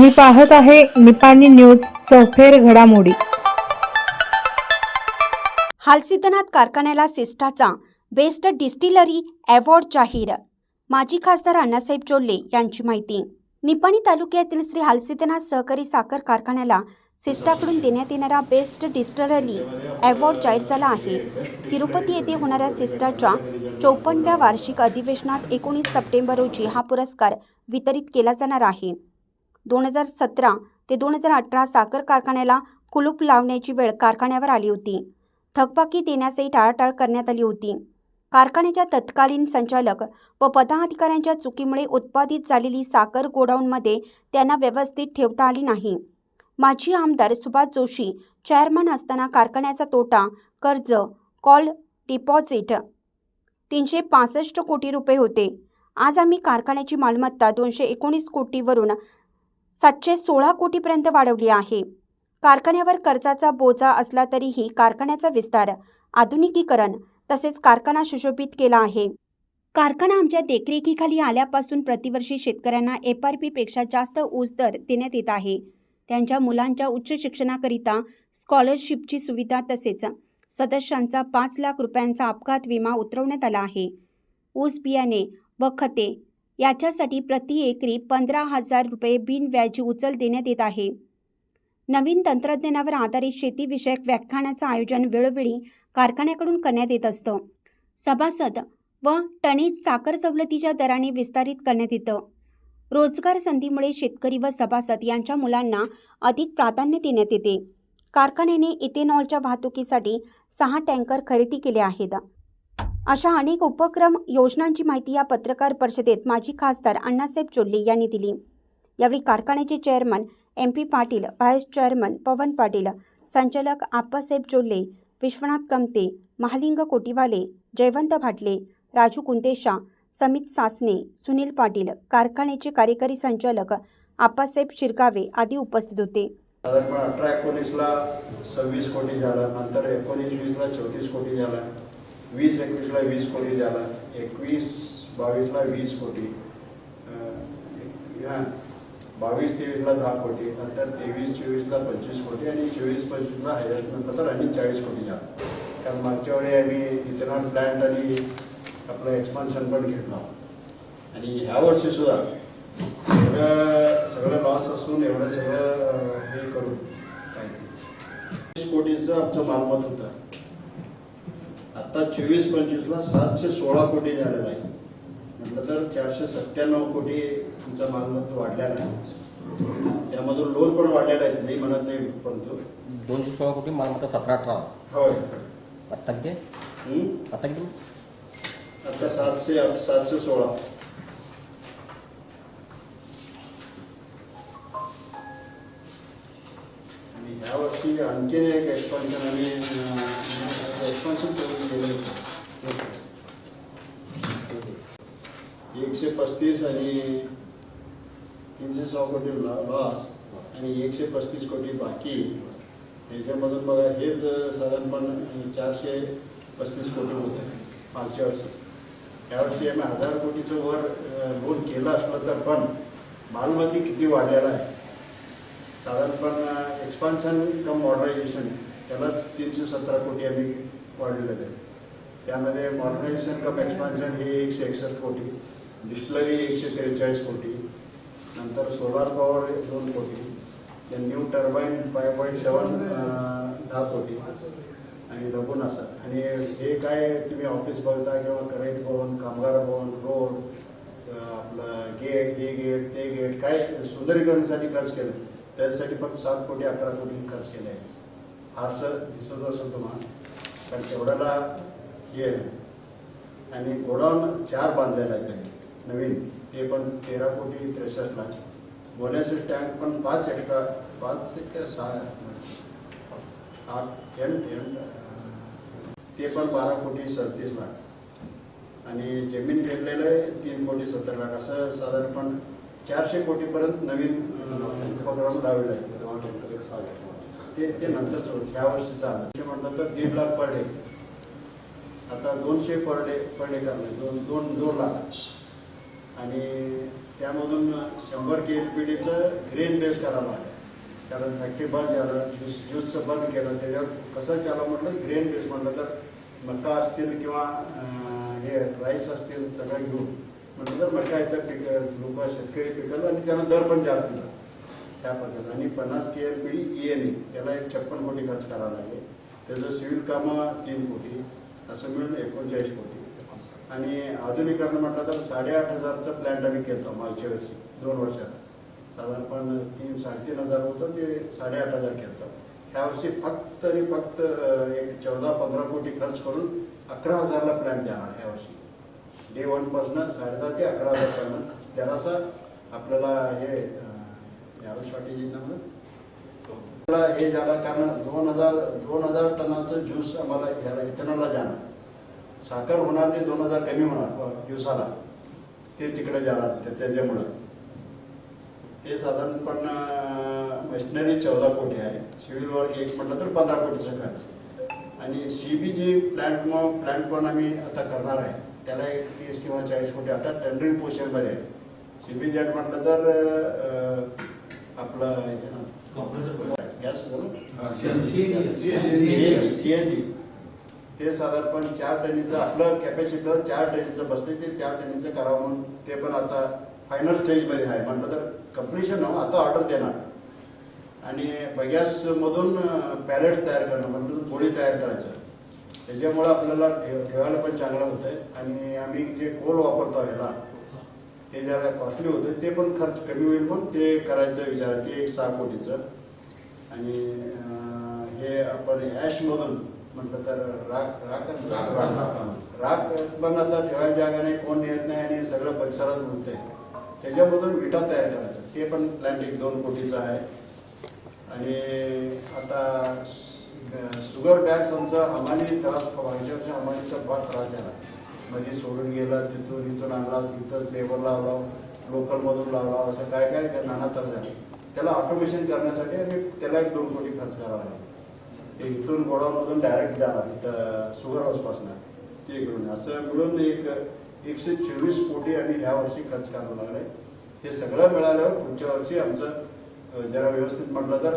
तुम्ही पाहत आहे निपाणी न्यूज चौफेर घडामोडी. हालसिद्धनाथ कारखान्याला सिस्टाचा बेस्ट डिस्टिलरी अवॉर्ड जाहीर. माजी खासदार अण्णासाहेब चोल्ले यांची माहिती. निपाणी तालुक्यातील श्री हालसिद्धनाथ सहकारी साखर कारखान्याला सिस्टाकडून देण्यात येणारा बेस्ट डिस्टलरी अवॉर्ड जाहीर झाला आहे. तिरुपती येथे होणाऱ्या सिस्टाच्या चौपन्नव्या वार्षिक अधिवेशनात एकोणीस सप्टेंबर रोजी हा पुरस्कार वितरित केला जाणार आहे. दोन हजार सतरा ते दोन हजार अठरा साखर कारखान्याला कुलूप लावण्याची वेळ कारखान्यावर आली होती. थकबाकी देण्यासही टाळाटाळ करण्यात आली होती. कारखान्याच्या तत्कालीन संचालक व पदाधिकाऱ्यांच्या चुकीमुळे उत्पादित झालेली साखर गोडाऊनमध्ये त्यांना व्यवस्थित ठेवता आली नाही. माजी आमदार सुभाष जोशी चेअरमन असताना कारखान्याचा तोटा कर्ज कॉल डिपॉझिट तीनशे पासष्ट कोटी रुपये होते. आज आम्ही कारखान्याची मालमत्ता दोनशे एकोणीस कोटीवरून सातशे सोळा कोटीपर्यंत वाढवली आहे. कारखान्यावर कर्जाचा बोजा असला तरीही कारखान्याचा विस्तार आधुनिकीकरण तसेच कारखाना सुशोभित केला आहे. कारखाना आमच्या देखरेखीखाली आल्यापासून प्रतिवर्षी शेतकऱ्यांना एफ आर पीपेक्षा जास्त ऊस दर देण्यात येत आहे. त्यांच्या मुलांच्या उच्च शिक्षणाकरिता स्कॉलरशिपची सुविधा तसेच सदस्यांचा पाच लाख रुपयांचा अपघात विमा उतरवण्यात आला आहे. ऊस बियाणे व खते याच्यासाठी प्रति एकरी पंधरा हजार रुपये बिनव्याजी उचल देण्यात येत आहे. नवीन तंत्रज्ञानावर आधारित शेतीविषयक व्याख्यानाचं आयोजन वेळोवेळी कारखान्याकडून करण्यात येत असतं. सभासद व टनेज साखर सवलतीच्या दराने विस्तारित करण्यात येतं. रोजगार संधीमुळे शेतकरी व सभासद यांच्या मुलांना अधिक प्राधान्य देण्यात येते. कारखान्याने इथेनॉलच्या वाहतुकीसाठी सहा टँकर खरेदी केले आहेत. अशा अनेक उपक्रम योजनांची माहिती या पत्रकार परिषदेत माजी खासदार अण्णासाहेब चोल्ले यांनी दिली. यावेळी कारखान्याचे chairman M P Patil vice chairman Pawan Patil संचालक आप्पासाहेब चोल्ले विश्वनाथ कमते महालिंग कोटीवाले जयवंत भाटले राजू कुंतेशा समित सासने सुनील पाटील कारखान्याचे कार्यकारी संचालक आप्पासाहेब शिरकावे आदी उपस्थित होते. साधारण अठरा एकोणीसला सव्वीस कोटी झाला नंतर एकोणीस वीसला चौतीस कोटी झाला. वीस एकवीसला वीस कोटी झाला एकवीस बावीसला वीस कोटी अं, ह्या बावीस तेवीसला दहा कोटी नंतर तेवीस चोवीसला पंचवीस कोटी आणि चोवीस पंचवीसला हायस्ट नंतर आणि चाळीस कोटी झाला कारण मागच्या वेळी आम्ही इथेनॉल प्लॅन्ट आणि आपलं एक्सपान्शन पण घेतला. आणि ह्या वर्षी सुद्धा एवढं सगळं लॉस असून एवढं सगळं हे करून काय ते कोटीचं आमचं मालमत होतं. आता चोवीस पंचवीसला सातशे सोळा कोटी झालेला आहे. म्हटलं तर चारशे सत्त्याण्णव कोटी तुमचा मालमत्ता वाढलेला आहे. त्यामधून लोन पण वाढलेला आहे. नाही म्हणत नाही परंतु. दोनशे सोळा कोटी मालमत्ता सतरा अठरा. होय. आत्ता किती? हं? आत्ता किती? आता सातशे सातशे सोळा. यावर्षी आणखीन एक एक्सपान्शन आम्ही एक्सपान्शन करून केलं एकशे पस्तीस आणि तीनशे सहा कोटी लॉस आणि एकशे पस्तीस कोटी बाकी. त्याच्यामधून बघा हेच साधारणपण चारशे पस्तीस कोटी होते मागच्या वर्षी. यावर्षी आम्ही हजार कोटीचं वर लोन केलं असलं तर पण मालमत्ती किती वाढलेला आहे? साधारणपण एक्सपान्शन कम मॉडर्नायझेशन त्यालाच तीनशे सतरा कोटी आम्ही वाढलेलं आहे. त्यामध्ये मॉडर्नायझेशन कम एक्सपान्शन हे एकशे एकसष्ट कोटी डिस्टिलरी एकशे त्रेचाळीस कोटी नंतर सोलार पॉवर दोन कोटी new turbine five point seven दहा कोटी आणि लगून असं आणि हे काय तुम्ही ऑफिस बघता किंवा करैत भवन कामगार भवन रोड आपलं गेट हे गेट ते गेट काय सुंदरीकरणासाठी खर्च केलं? त्यासाठी पण सात कोटी अकरा कोटी खर्च केले. आहे फारसं दिसत असेल तुम्हाला कारण तेवढ्याला हे आहे. आणि गोडाऊन चार बांधलेला आहे त्यांनी. नवीन ते पण तेरा कोटी त्रेसष्ट लाख. बोलण्याचे टँक पण पाच एक्स्ट्रा पाच का सहा आठ एंड एंड ते पण बारा कोटी सदतीस लाख. आणि जमीन घेतलेलं आहे तीन कोटी सत्तर लाख. असं साधारणपण चारशे कोटीपर्यंत नवीन उपक्रम लावलेला आहे. ते ते नंतर सोड ह्या वर्षीचं आलं. ते म्हटलं तर दीड लाख पर डे. आता दोनशे पर डे पर डे करणार दोन दोन दोन लाख. आणि त्यामधून शंभर के एल पी डीचं ग्रेन बेस करायला आलं. कारण फॅक्टरी बंद झालं ज्यूस ज्यूसचं बंद केलं त्याच्यावर कसं चालू म्हटलं ग्रेन बेस म्हटलं तर मका असतील किंवा हे राईस असतील सगळं घेऊन. म्हणजे म्हटलं तर मका इथं पिक लोक शेतकरी पिकवलं आणि त्यांना दर पण जास्त मिळाला त्या पद्धतीनं. आणि पन्नास K L P D E N A त्याला एक छप्पन कोटी खर्च करावा लागेल. त्याचं सिव्हिल कामं तीन कोटी असं मिळून एकोणचाळीस कोटी. आणि आधुनिकरण म्हटलं तर साडेआठ हजारचं प्लॅन्ट आम्ही केलं होतं मागच्या वर्षी दोन वर्षात. साधारणपण तीन साडेतीन हजार होतं ते साडेआठ हजार केलं ह्या वर्षी फक्त आणि फक्त एक चौदा पंधरा कोटी खर्च करून अकरा हजारला प्लॅन देणार ह्या वर्षी. डे वनपासनं साडेदहा ते अकरा हजारपर्यंत जरासा आपल्याला हे अं, यावर्षी वाटेची ना हे झालं कारण दोन हजार दोन हजार टनाचं ज्यूस आम्हाला ह्याला इथेनॉलला जाणार साखर होणार ते दोन हजार कमी होणार दिवसाला. ते तिकडे जाणार त्याच्यामुळं. ते साधारणपण मशिनरी चौदा कोटी आहे. सिव्हिल वर्क एक म्हटलं तर पंधरा कोटीचा खर्च. आणि सी बी जी प्लॅन्ट मग प्लॅन्ट पण आम्ही आता करणार आहे. त्याला एक तीस किंवा चाळीस कोटी आता टेंडरिंग पोर्शनमध्ये आहे सी बी जेट म्हटलं तर आपलं हे गॅस सी ते साधारणपण चार टनीचं आपलं कॅपॅसिटर चार टनीचं बसते ते चार टनीचं करावं म्हणून ते पण आता फायनल स्टेजमध्ये आहे. म्हटलं तर कम्प्लिशन आता ऑर्डर देणार. आणि बगॅसमधून पॅलेट्स तयार करणं म्हटलं तर गोळी तयार करायचं. त्याच्यामुळं आपल्याला ठेव ठेवायला पण चांगलं होतंय. आणि आम्ही जे कोल वापरतो ह्याला ते जरा कॉस्टली होतं ते पण खर्च कमी होईल पण ते करायचं विचार. आहे. ते एक सहा कोटीचं. आणि हे आपण ॲशमधून म्हटलं तर राख राख राख राख पण आता ठेवायला जागा नाही कोण येत नाही आणि सगळं परिसरात उरतंय त्याच्यामधून विटा तयार करायचं. ते पण प्लॅन्ट एक दोन कोटीचं आहे. आणि आता शुगर टॅक्स आमचा हमाली त्रास व्हायच्या हमालीचा फार त्रास झाला. मध्ये सोडून गेला तिथून इथून आणला तिथंच लेबर लावला लोकलमधून लावला असं काय काय नाना तर झालं. त्याला ऑटोमेशन करण्यासाठी आणि त्याला एक दोन कोटी खर्च करावा लागला. ते इथून गोडाऊनमधून डायरेक्ट जाणार इथं शुगर हाऊसपासून ते इकडून. असं मिळून एक एकशे चोवीस कोटी आम्ही ह्या वर्षी खर्च करायला आहे हे सगळं मिळाल्यावर पुढच्या वर्षी आमचं जरा व्यवस्थित म्हटलं तर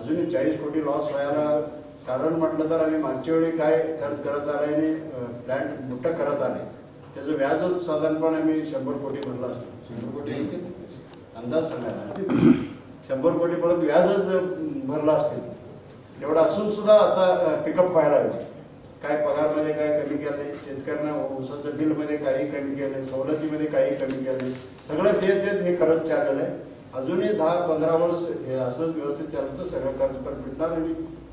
अजूनही चाळीस कोटी लॉस व्हायला कारण म्हटलं तर आम्ही मागच्या वेळी काय खर्च करत आले आणि प्लॅन्ट मोठं करत आले. त्याचं व्याजच साधारणपण आम्ही शंभर कोटी भरलं असतं. शंभर कोटी? अंदाज सांगायला शंभर कोटी परत व्याजच भरलं असतील तेवढं असून सुद्धा आता पिकअप व्हायला लागले काय पगारमध्ये काय कमी केलं शेतकऱ्यांना ऊसाचं बिलमध्ये काही कमी केलं सवलतीमध्ये काही कमी केलं सगळं देत देत हे करत चाललेलं आहे. अजूनही दहा पंधरा वर्ष हे असंच व्यवस्थित चाललं तर सगळं कर्ज पण भेटणार आणि